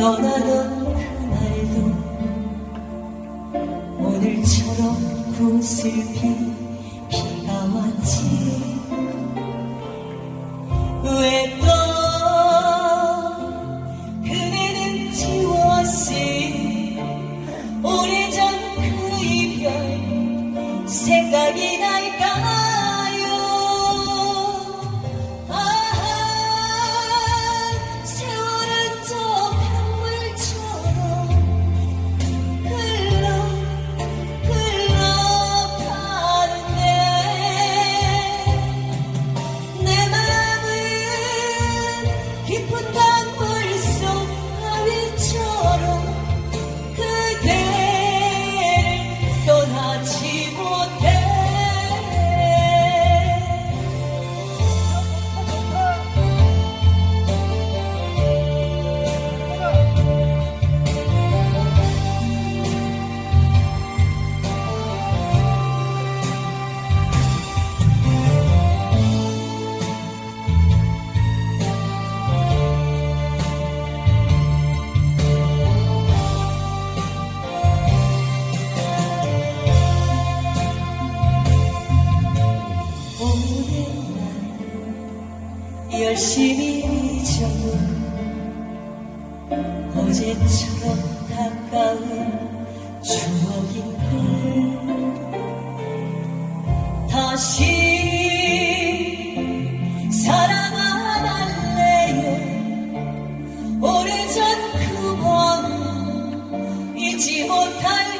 떠나던 그날도 오늘처럼 구슬피 비가 왔지. 왜 또 그대는 지웠지? 오래전 그 이별 생각이 날 열심히 잊어도 어제처럼 가까운 추억인 걸. 다시 사랑 안 할래요. 오래전 그 밤 잊지 못할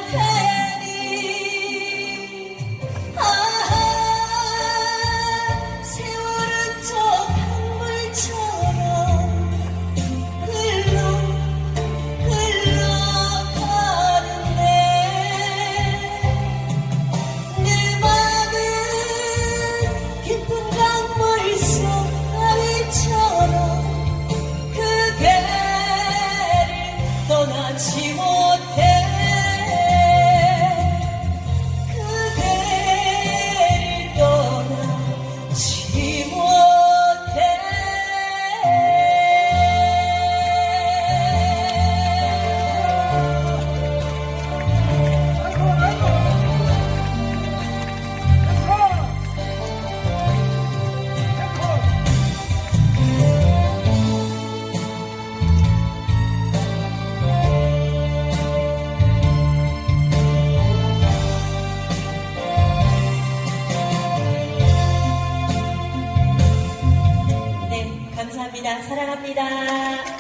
사랑합니다.